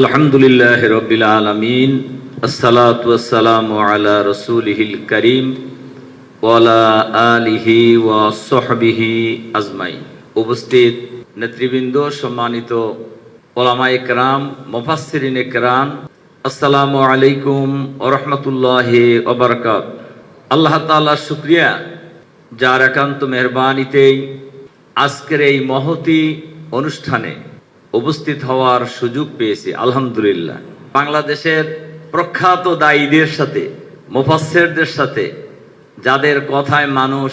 আলহামদুলিল্লাহ রবিল আলমিন আসসালাতাম আলা রসুলহিল করিম ওয়ালা আলিহি ওয়া সহবিহি আজমাই উপস্থিত নেতৃবৃন্দ, সম্মানিত ওলামা একরাম মুফাসসিরিন একরাম আসসালামু আলাইকুম ওয়া রাহমাতুল্লাহি ওয়া বারাকাত আল্লাহ তাআলার শুকরিয়া, যার একান্ত মেহরবানিতেই আজকের এই মহতি অনুষ্ঠানে উপস্থিত হওয়ার সুযোগ পেয়েছি, আলহামদুলিল্লাহ। বাংলাদেশের প্রখ্যাত দায়ীদের সাথে, মুফাসসিরদের সাথে, যাদের কথায় মানুষ,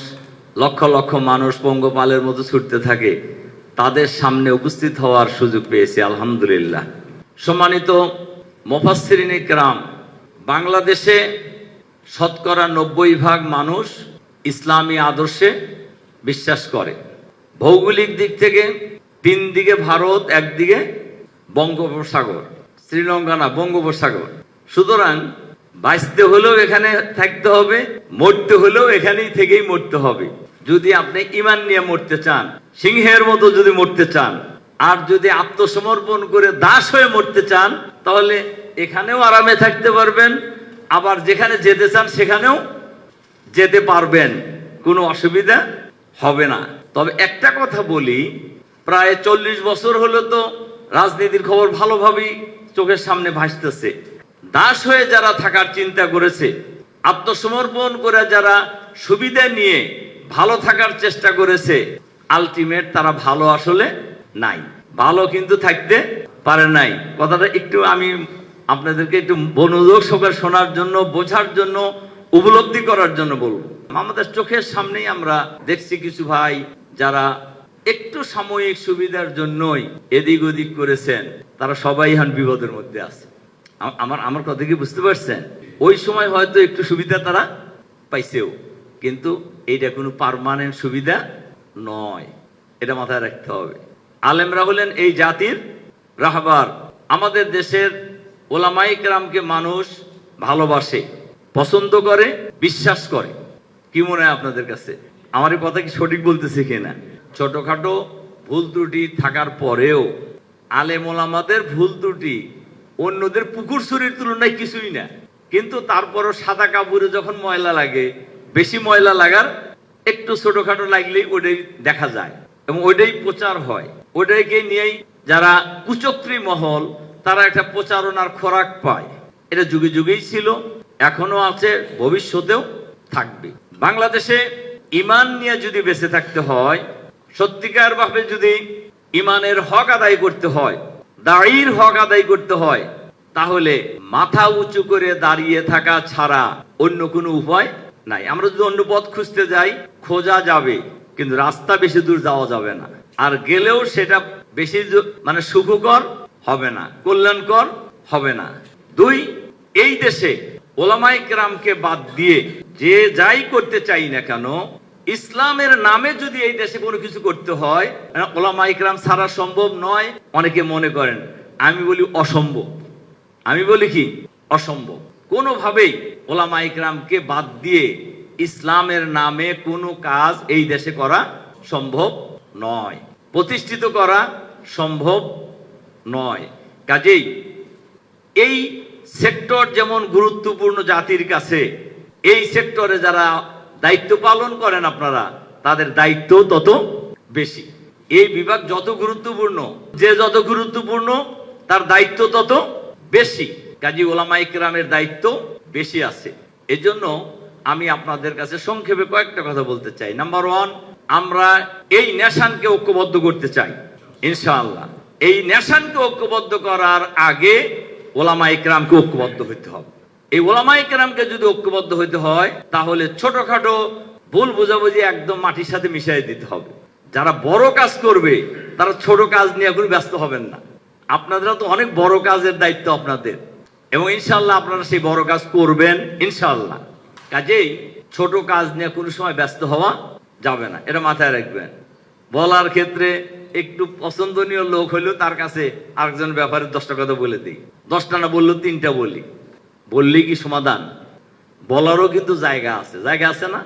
লক্ষ লক্ষ মানুষ পঙ্গপালের মতো ছুটতে থাকে, তাদের সামনে উপস্থিত হওয়ার সুযোগ পেয়েছি, আলহামদুলিল্লাহ। সম্মানিত মুফাসসিরিন ইকরাম বাংলাদেশে শতকরা নব্বই ভাগ মানুষ ইসলামী আদর্শে বিশ্বাস করে। ভৌগোলিক দিক থেকে তিন দিকে ভারত একদিকে বঙ্গোপসাগর, শ্রীলঙ্কা না, বঙ্গোপসাগর। সুতরাং বাঁচতে হলেও এখানে থাকতে হবে, মরতে হলেও এখানেই থেকেই মরতে হবে। যদি আপনি ইমান নিয়ে মরতে চান, সিংহের মতো যদি মরতে চান, আর যদি আত্মসমর্পণ করে দাস হয়ে মরতে চান, তাহলে এখানেও আরামে থাকতে পারবেন, আবার যেখানে যেতে চান সেখানেও যেতে পারবেন। কোনো অসুবিধা হবে না। তবে একটা কথা বলি প্রায় চল্লিশ বছর হলো তো রাজনীতির খবর ভালোভাবেই চোখের সামনে ভাসতেছে। দাস হয়ে যারা থাকার চিন্তা করেছে, আত্মসমর্পণ করে যারা সুবিধা নিয়ে ভালো থাকার চেষ্টা করেছে আলটিমেট তারা ভালো আসলে নাই। ভালো কিন্তু থাকতে পারে নাই। কথাটা একটু আমি আপনাদেরকে একটু মনোযোগ সহকারে শোনার জন্য, বোঝার জন্য, উপলব্ধি করার জন্য বলব। আমাদের চোখের সামনেই আমরা দেখছি কিছু ভাই যারা একটু সাময়িক সুবিধার জন্যই এদিক ওদিক করেছেন। তারা সবাই এখন বিপদের মধ্যে আছে। আমার আমার কথা কি বুঝতে পারছেন? ওই সময় হয়তো একটু সুবিধা তারা পাইছেও। কিন্তু এইটা কোনো পার্মানেন্ট সুবিধা নয়। এটা মাথায় রাখতে হবে। আলেমরা হলেন এই জাতির রাহবার। আমাদের দেশের ওলামাই কেরামকে মানুষ ভালোবাসে, পছন্দ করে, বিশ্বাস করে। কি মনে হয় আপনাদের কাছে? আমার এই কথা কি সঠিক বলতেছে কিনা? ছোটখাটো ভুল ত্রুটি থাকার পরেও আলেম ওলামাদের ভুল ত্রুটি অন্যদের পুকুর চুরির তুলনায় কিছুই না। কিন্তু তারপরও সাদা কাপড়ে যখন ময়লা লাগে, বেশি ময়লা লাগার একটু ছোটখাটো লাগলেই ওটাই দেখা যায় এবং ওটাই প্রচার হয়। ওটাকে নিয়েই যারা কুচক্রী মহল, তারা একটা প্রচারণার খোরাক পায়। এটা যুগে যুগেই ছিল এখনও আছে, ভবিষ্যতেও থাকবে। বাংলাদেশে ইমান নিয়ে যদি বেঁচে থাকতে হয় সত্যিকার ভাবে যদি ইমানের হক আদায় করতে হয় দাড়ির হক আদায় করতে হয়, তাহলে মাথা উঁচু করে দাঁড়িয়ে থাকা ছাড়া অন্য কোনো উপায় নাই। আমরা যদি অন্য পথ খুঁজতে যাই, খোঁজা যাবে, কিন্তু রাস্তা বেশি দূর যাওয়া যাবে না। আর গেলেও সেটা বেশি মানে সুখকর হবে না, কল্যাণকর হবে না। দুই, এই দেশে ওলামাই কেরামকে বাদ দিয়ে যে যাই করতে চাই না কেন ইসলামের নামে যদি এই দেশে কোনো কিছু করতে হয় ওলামা ইকরাম ছাড়া সম্ভব নয়, অনেকে মনে করেন। আমি বলি অসম্ভব। আমি বলি কি? অসম্ভব। কোনোভাবেই ওলামা ইকরামকে বাদ দিয়ে ইসলামের নামে কোনো কাজ এই দেশে করা সম্ভব নয়। প্রতিষ্ঠিত করা সম্ভব নয়। কাজেই এই সেক্টর যেমন গুরুত্বপূর্ণ জাতির কাছে, এই সেক্টরে যারা দায়িত্ব পালন করেন আপনারা, তাদের দায়িত্ব তত বেশি। এই বিভাগ যত গুরুত্বপূর্ণ, যে যত গুরুত্বপূর্ণ, তার দায়িত্ব তত বেশি। কাজী ওলামা ইকরামের দায়িত্ব বেশি আছে। এজন্য আমি আপনাদের কাছে সংক্ষেপে কয়েকটা কথা বলতে চাই। নাম্বার ওয়ান আমরা এই নেশানকে ঐক্যবদ্ধ করতে চাই, ইনশাআল্লাহ। এই নেশানকে ঐক্যবদ্ধ করার আগে ওলামা ইকরামকে ঐক্যবদ্ধ হইতে হবে। এই ওলামা ইকরামকে যদি ঐক্যবদ্ধ হইতে হয়, তাহলে ছোটখাটো ভুল বুঝাবুঝি একদম মাটির সাথে মিশিয়ে দিতে হবে। যারা বড় কাজ করবে, তারা ছোট কাজ নিয়ে কোনো ব্যস্ত হবেন না। আপনারা তো অনেক বড় কাজের দায়িত্ব আপনাদের। এবং ইনশাল্লাহ আপনারা সেই বড় কাজ করবেন ইনশাল্লাহ কাজেই ছোট কাজ নিয়ে কোনো সময় ব্যস্ত হওয়া যাবে না। এটা মাথায় রাখবেন। বলার ক্ষেত্রে একটু পছন্দনীয় লোক হলেও তার কাছে আরেকজন ব্যাপারে দশটা কথা বলে দিই। দশটা না বললেও তিনটা বলি। বললেই কি সমাধান? বলারও কিন্তু জায়গা আছে। জায়গা আছে না?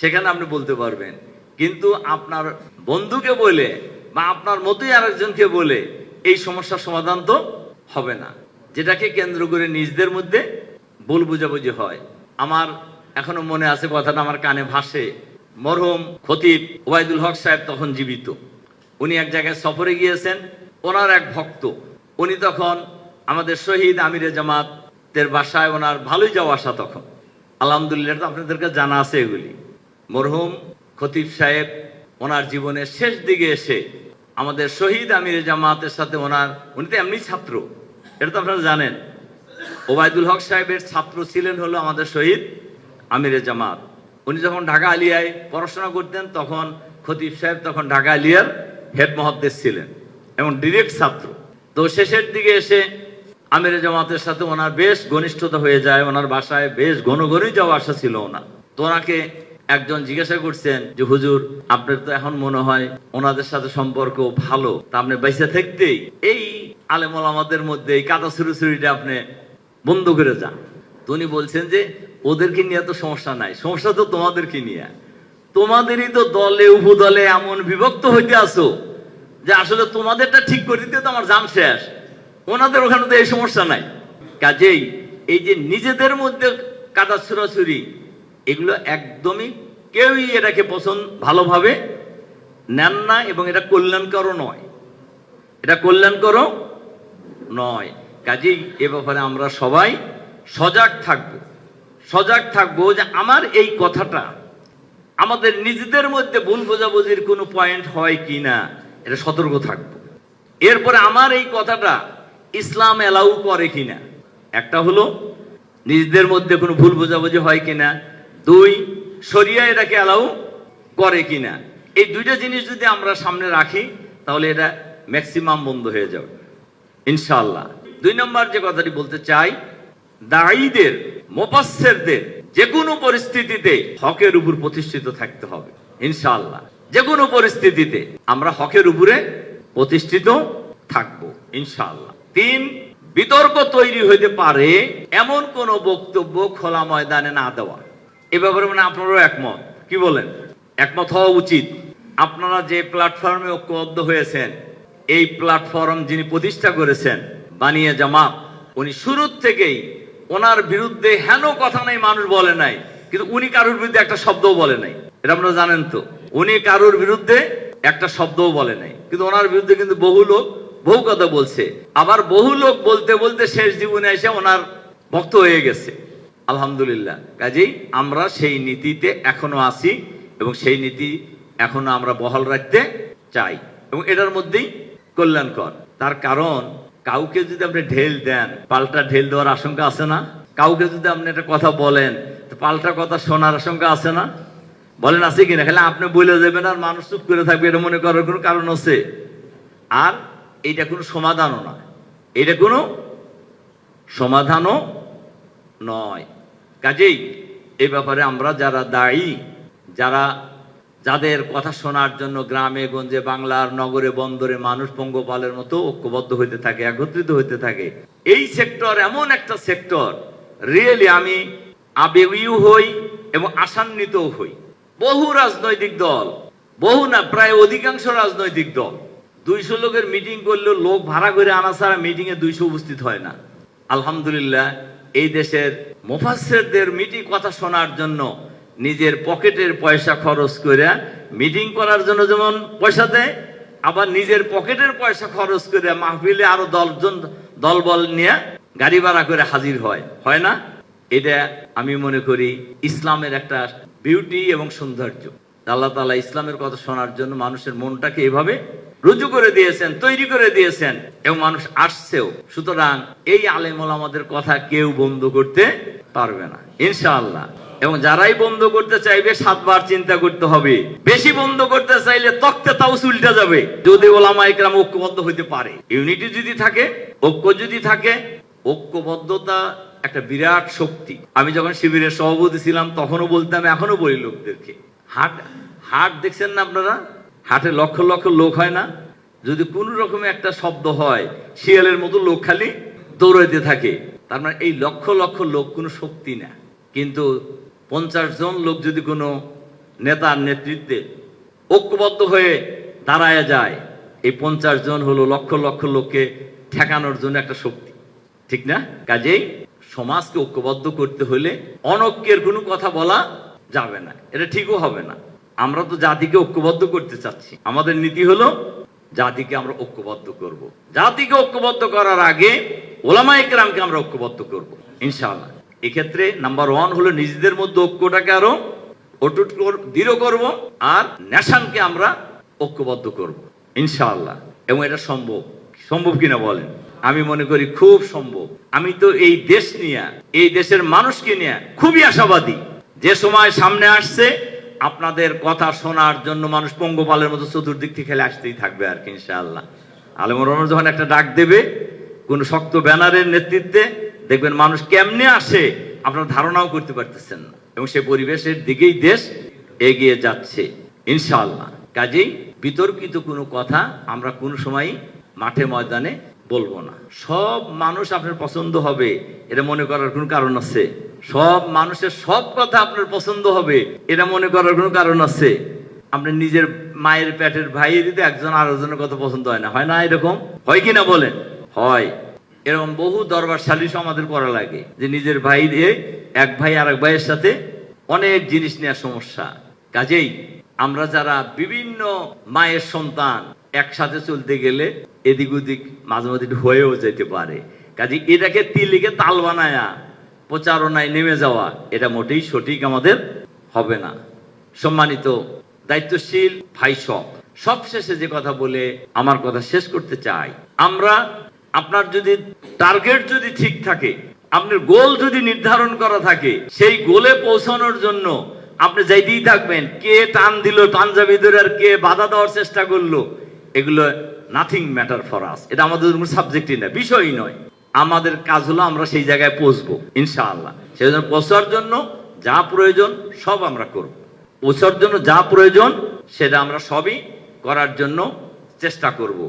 সেখানে আপনি বলতে পারবেন। কিন্তু আপনার বন্ধুকে বলে বা আপনার মতোই আরেকজনকে বলে এই সমস্যার সমাধান তো হবে না। যেটাকে কেন্দ্র করে নিজদের মধ্যে ভুল বুঝাবুঝি হয়। আমার এখনও মনে আছে কথাটা, আমার কানে ভাসে। মরহুম খতিব ওবায়দুল হক সাহেব তখন জীবিত। উনি এক জায়গায় সফরে গিয়েছেন। ওনার এক ভক্ত। উনি তখন আমাদের শহীদ আমিরে জামাতের বাসায় ওনার ভালোই যাওয়া আসা তখন। আলহামদুলিল্লাহ তো আপনাদেরকে জানা আছে এগুলি। মরহুম খতিব সাহেব ওনার জীবনের শেষ দিকে এসে আমাদের শহীদ আমিরে জামাতের সাথে ওনার, উনি তো এমনি ছাত্র, এটা তো আপনারা জানেন। ওবায়দুল হক সাহেবের ছাত্র ছিলেন হলো আমাদের শহীদ আমিরে জামাত। উনি যখন ঢাকা আলিয়ায় পড়াশোনা করতেন, তখন খতিব সাহেব তখন ঢাকা আলিয়ার হেড মহাদ্দেশ ছিলেন এবং ডিরেক্ট ছাত্র। তো শেষের দিকে এসে আমিরে জামাতের সাথে ওনার বেশ ঘনিষ্ঠতা হয়ে যায়, ওনার বাসায় বেশ ঘন ঘনই যাওয়া আসা ছিল ওনার। তো ওনাকে একজন জিজ্ঞাসা করছেন যে, হুজুর, আপনার তো এখন মনে হয় ওনাদের সাথে সম্পর্ক ভালো, তা আপনি বাইসে থাকতেই এই আলেমল আমাদের মধ্যে এই কাদা সুরুসুরিটা আপনি বন্ধ করে যান। তো উনি বলছেন যে, ওদেরকে নিয়ে তো সমস্যা নাই, সমস্যা তো তোমাদেরকে নিয়ে। তোমাদেরই তো দলে, উপদলে এমন বিভক্ত হইতে আসো যে আসলে তোমাদেরটা ঠিক করে দিতে তো আমার জাম শেষ। ওনাদের ওখানে তো এই সমস্যা নাই। কাজেই এই যে নিজেদের মধ্যে কাদা ছুরাছুরি এগুলো একদমই কেউই এটাকে পছন্দ, ভালোভাবে নেন না এবং এটা কল্যাণকরও নয়। এটা কল্যাণকরও নয়। কাজেই এ ব্যাপারে আমরা সবাই সজাগ থাকব। সজাগ থাকব যে আমার এই কথাটা, আমাদের নিজেদের মধ্যে ভুল বোঝাবুঝির কোনো পয়েন্ট হয় কি না এটা সতর্ক থাকব। এরপরে আমার এই কথাটা ইসলাম এলাউ করে কিনা? একটা হলো, নিজেদের মধ্যে কোনো ভুল বোঝাবুঝি হয় কিনা? দুই, শরিয়া এটাকে এলাউ করে কিনা? এই দুইটা জিনিস যদি আমরা সামনে রাখি, তাহলে এটা ম্যাক্সিমাম বন্ধ হয়ে যাবে। ইনশাল্লাহ দুই নম্বর যে কথাটি বলতে চাই দায়ীদের মোপাসেরদের যে কোনো পরিস্থিতিতে হকের উপর প্রতিষ্ঠিত থাকতে হবে, ইনশাআল্লাহ। যে কোনো পরিস্থিতিতে আমরা হকের উপরে প্রতিষ্ঠিত থাকব, ইনশাআল্লাহ। তিন বিতর্ক তৈরি হইতে পারে এমন কোন বক্তব্য খোলা ময়দানে না দেওয়া। এ ব্যাপারে মানে আপনারাও একমত। কি বলেন? একমত হওয়া উচিত। আপনারা যে প্ল্যাটফর্মে ঐক্যবদ্ধ হয়েছেন, এই প্ল্যাটফর্ম যিনি প্রতিষ্ঠা করেছেন, বানিয়ে জামাত, উনি শুরুর থেকেই ওনার বিরুদ্ধে হেন কথা নাই, মানুষ বলে নাই, কিন্তু উনি কারোর বিরুদ্ধে একটা শব্দও বলে নাই। এটা আপনারা জানেন তো? উনি কারোর বিরুদ্ধে একটা শব্দও বলে নাই। কিন্তু ওনার বিরুদ্ধে কিন্তু বহু লোক বহু কথা বলছে। আবার বহু লোক বলতে বলতে শেষ জীবনে এসে ওনার ভক্ত হয়ে গেছে। আলহামদুলিল্লাহ। কাজেই আমরা সেই নীতিতে এখনও আছি এবং সেই নীতি এখনও আমরা বহাল রাখতে চাই। এবং এটার মধ্যেই কল্যাণকর। তার কারণ, কাউকে যদি আপনি ঢেল দেন, পাল্টা ঢেল দেওয়ার আশঙ্কা আছে না? কাউকে যদি আপনি একটা কথা বলেন পাল্টা কথা শোনার আশঙ্কা আছে না? বলেন, আছে কিনা? খালি আপনি বলে যাবেন আর মানুষ চুপ করে থাকবে, এটা মনে করার কোনো কারণ আছে? আর এইটা কোনো সমাধানও না এটা কোনো সমাধানও নয়। কাজেই এ ব্যাপারে আমরা যারা দায়ী, যারা যাদের কথা শোনার জন্য গ্রামে, গঞ্জে, বাংলার নগরে, বন্দরে মানুষ পঙ্গপালের মতো ঐক্যবদ্ধ হইতে থাকে, একত্রিত হইতে থাকে, এই সেক্টর এমন একটা সেক্টর রিয়েলি আমি আবেগীয় হই এবং আশান্বিতও হই। বহু রাজনৈতিক দল, বহু না, প্রায় অধিকাংশ রাজনৈতিক দল দুইশো লোকের মিটিং করলেও লোক ভাড়া করে আনা ছাড়া মিটিং এ দুইশো উপস্থিত হয় না। আলহামদুলিল্লাহ, এই দেশের মুফাসসিরদের মিটিং কথা শোনার জন্য নিজের পকেটের পয়সা খরচ করে মিটিং করার জন্য যেমন পয়সা দেয়, আবার নিজের পকেটের পয়সা খরচ করে মাহফিলে আরও দশজন দলবল নিয়ে গাড়ি ভাড়া করে হাজির হয়। হয় না? এটা আমি মনে করি ইসলামের একটা বিউটি এবং সৌন্দর্য। আল্লাহ তালা ইসলামের কথা শোনার জন্য মানুষের মনটাকে এভাবে রুজু করে দিয়েছেন, তৈরি করে দিয়েছেন, এবং মানুষ আসছেও। সুতরাং এই আলেমল আমাদের কথা কেউ বন্ধ করতে পারবে না, ইনশাআল্লাহ। এবং যারাই বন্ধ করতে চাইবে, সাতবার চিন্তা করতে হবে। বেশি বন্ধ করতে চাইলে তক্তে তাও উল্টা যাবে। যদি ওলামা একরাম ঐক্যবদ্ধ হইতে পারে, ইউনিটি যদি থাকে, ঐক্য যদি থাকে, ঐক্যবদ্ধতা একটা বিরাট শক্তি। আমি যখন শিবিরের সভাপতি ছিলাম, তখনও বলতাম এখনও বলি লোকদেরকে হাট হাট দেখছেন না আপনারা? হাটে লক্ষ লক্ষ লোক হয় না? যদি কোন রকমের একটা শব্দ হয়, শিয়ালের মতো লোক খালি দৌড়াইতে থাকে। তার মানে এই লক্ষ লক্ষ লোক কোনো শক্তি না। কিন্তু পঞ্চাশ জন লোক যদি কোনো নেতার নেতৃত্বে ঐক্যবদ্ধ হয়ে দাঁড়ায় যায়, এই পঞ্চাশ জন হলো লক্ষ লক্ষ লোককে ঠেকানোর জন্য একটা শক্তি। ঠিক না? কাজেই সমাজকে ঐক্যবদ্ধ করতে হলে অনৈক্যের কোনো কথা বলা যাবে না। এটা ঠিকও হবে না। আমরা তো জাতিকে ঐক্যবদ্ধ করতে চাচ্ছি। আমাদের নীতি হলো জাতিকে আমরা ঐক্যবদ্ধ করব। জাতিকে ঐক্যবদ্ধ করার আগে ওলামা একরামকে আমরা ঐক্যবদ্ধ করব, ইনশাআল্লাহ। এক্ষেত্রে নাম্বার ওয়ান হলো নিজেদের মধ্যে ঐক্যটাকে আরও অটুট দৃঢ় করব আর ন্যাশনকে আমরা ঐক্যবদ্ধ করব, ইনশাআল্লাহ। এবং এটা সম্ভব। সম্ভব কিনা বলেন? আমি মনে করি খুব সম্ভব। আমি তো এই দেশ নিয়ে, এই দেশের মানুষকে নিয়ে খুবই আশাবাদী। যে সময় সামনে আসছে, আপনাদের কথা শোনার জন্য মানুষ পঙ্গপালের মতো চতুর্দিক থেকে খেলে আসতেই থাকবে আর কি, ইনশাআল্লাহ। আলমর যখন একটা ডাক দেবে, কোন শক্ত ব্যানারের নেতৃত্বে, দেখবেন মানুষ কেমনে আসে, আপনার ধারণাও করতে পারতেছেন না। এবং সে পরিবেশের দিকেই দেশ এগিয়ে যাচ্ছে, ইনশাআল্লাহ। কাজেই বিতর্কিত কোনো কথা আমরা কোনো সময় মাঠে ময়দানে বলব না। সব মানুষ আপনার পছন্দ হবে, এটা মনে করার কোনো কারণ আছে? সব মানুষের সব কথা আপনার পছন্দ হবে। এটা মনে করার কোনো কারণ আছে? আপনি নিজের মায়ের পেটের ভাই দিতে একজন আরেকজনের কথা পছন্দ হয় না। হয় না এরকম? হয় কি না বলেন? হয়। এরকম বহু দরবার সালিশ আমাদের করা লাগে যে নিজের ভাই দিয়ে এক ভাই আর এক ভাইয়ের সাথে অনেক জিনিস নেওয়ার সমস্যা। কাজেই আমরা যারা বিভিন্ন মায়ের সন্তান একসাথে চলতে গেলে এদিক ওদিক মাঝে মাঝে হয়েও যেতে পারে। কাজে এটাকে তিলিকে তাল বানায়া প্রচারণায় নেমে যাওয়া, এটা মোটেই সঠিক আমাদের হবে না। সম্মানিত দায়িত্বশীল ভাই সব সব শেষে যে কথা বলে আমার কথা শেষ করতে চাই। আমরা, আপনার যদি টার্গেট যদি ঠিক থাকে, আপনার গোল যদি নির্ধারণ করা থাকে, সেই গোলে পৌঁছানোর জন্য আপনি যাইতেই থাকবেন, কে টান দিল, পাঞ্জাবি ধরে আর কে বাধা দেওয়ার চেষ্টা করল, এগুলো নাথিং ম্যাটার ফর আস এটা আমাদের সাবজেক্টই না, বিষয়ই নয়। আমাদের কাজ হলো আমরা সেই জায়গায় পৌঁছবো, ইনশাআল্লাহ। সেই জন্য পৌঁছার জন্য যা প্রয়োজন সব আমরা করব। পৌঁছার জন্য যা প্রয়োজন সেটা আমরা সবই করার জন্য চেষ্টা করব,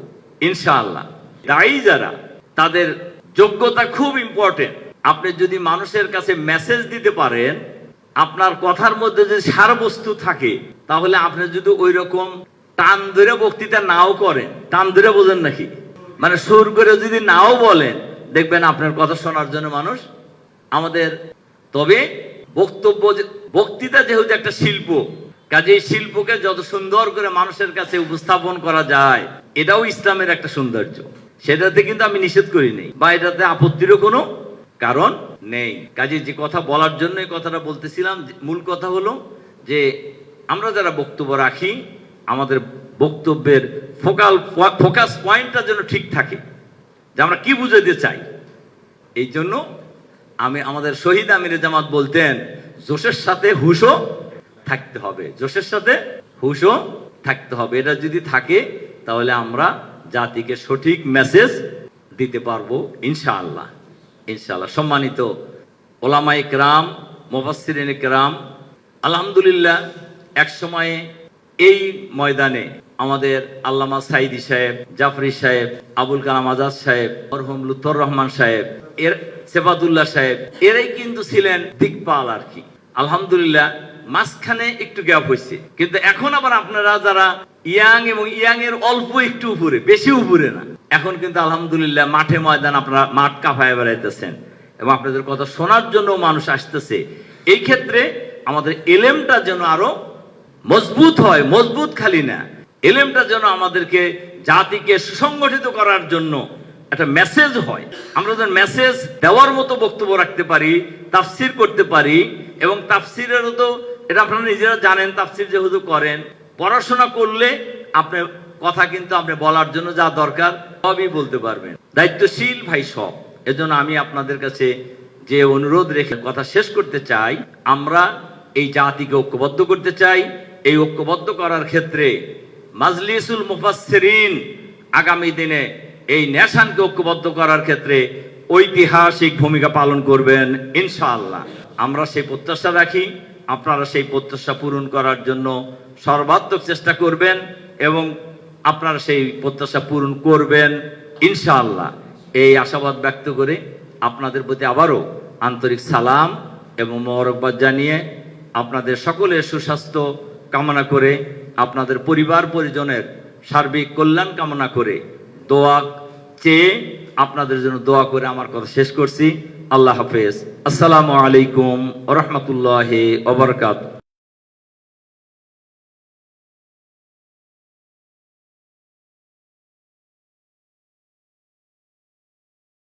ইনশাআল্লাহ। দায়ী যারা, তাদের যোগ্যতা খুব ইম্পর্টেন্ট আপনি যদি মানুষের কাছে মেসেজ দিতে পারেন, আপনার কথার মধ্যে যদি সারবস্তু থাকে, তাহলে আপনি যদি ওই রকম টান ধরে বক্তৃতা নাও করেন, টান ধরে বোঝেন নাকি? মানে সুর করে যদি নাও বলেন দেখবেন আপনার কথা শোনার জন্য মানুষ আমাদের, তবে বক্তব্য বক্তৃতা যেহেতু একটা শিল্প কাজে এই শিল্পকে যত সুন্দর করে মানুষের কাছে উপস্থাপন করা যায়, এটাও ইসলামের একটা সৌন্দর্য। সেটাতে কিন্তু আমি নিষেধ করি নেই, বা এটাতে আপত্তিরও কোনো কারণ নেই। কাজে যে কথা বলার জন্য এই কথাটা বলতেছিলাম মূল কথা হলো যে আমরা যারা বক্তব্য রাখি, আমাদের বক্তব্যের ফোকাল, ফোকাস পয়েন্টটা যেন ঠিক থাকে। যে আমরা কি বুঝাতে চাই? এই জন্য আমি আমাদের শহীদ আমির জামাত বলতেন, জোশের সাথে হুশও থাকতে হবে। জোশের সাথে হুশও থাকতে হবে। এটা যদি থাকে, তাহলে আমরা জাতিকে সঠিক মেসেজ দিতে পারব, ইনশাআল্লাহ। ইনশাআল্লাহ। সম্মানিত ওলামাই কেরাম মোবাসিরিন কেরাম, আলহামদুলিল্লাহ, এক সময়ে এই ময়দানে আমাদের আল্লামা সাইদি সাহেব, জাফরি সাহেব, আবুল কালাম আজাদ সাহেব, মরহুম লুৎফর রহমান সাহেব, এর সেফাতুল্লাহ সাহেব, এরাই কিন্তু ছিলেন দিকপাল আর কি। আলহামদুলিল্লাহ, মাঝখানে একটু গ্যাপ হয়েছে কিন্তু এখন আবার আপনারা যারা ইয়াং এবং ইয়াং এর অল্প একটু উপরে, বেশি উপরে না, এখন কিন্তু আলহামদুলিল্লাহ মাঠে ময়দান আপনারা মাঠ কাফায় বেড়াইতেছেন। এবং আপনাদের কথা শোনার জন্য মানুষ আসতেছে। এই ক্ষেত্রে আমাদের এলেমটা যেন আরও মজবুত হয়, মজবুত খালি না। এলেমটা যেন আমাদেরকে জাতিকে সুসংগঠিত করার জন্য একটা মেসেজ হয়। আমরা যেন মেসেজ দেওয়ার মতো বক্তব্য রাখতে পারি, তাফসির করতে পারি এবং তাফসিরেরও তো এটা আপনারা নিজেরা জানেন, তাফসির যেহেতু করেন, পড়াশোনা করলে আপনি কথা কিন্তু আপনি বলার জন্য যা দরকার, সবই বলতে পারবেন। দায়িত্বশীল ভাই সব। এজন্য আমি আপনাদের কাছে যে অনুরোধ রেখে কথা শেষ করতে চাই, আমরা এই জাতিকে ঐক্যবদ্ধ করতে চাই। এই ঐক্যবদ্ধ করার ক্ষেত্রে মাজলিসুল মুফাসসিরিন আগামী দিনে এই নেশানকে ঐক্যবদ্ধ করার ক্ষেত্রে ঐতিহাসিক ভূমিকা পালন করবেন ইনশাআল্লাহ। আমরা সেই প্রত্যাশা রাখি, আপনারা সেই প্রত্যাশা পূরণ করার জন্য সর্বাত্মক চেষ্টা করবেন এবং আপনারা সেই প্রত্যাশা পূরণ করবেন ইনশাআল্লাহ। এই আশাবাদ ব্যক্ত করে আপনাদের প্রতি আবারও আন্তরিক সালাম এবং মোবারকবাদ জানিয়ে আপনাদের সকলের সুস্বাস্থ্য কামনা করে আপনাদের পরিবার পরিজনের সার্বিক কল্যাণ কামনা করে দোয়া চেয়ে আপনাদের জন্য দোয়া করে আমার কথা শেষ করছি। আল্লাহ হাফেজ। আসসালামু আলাইকুম রহমতুল্লাহ ওবরকাত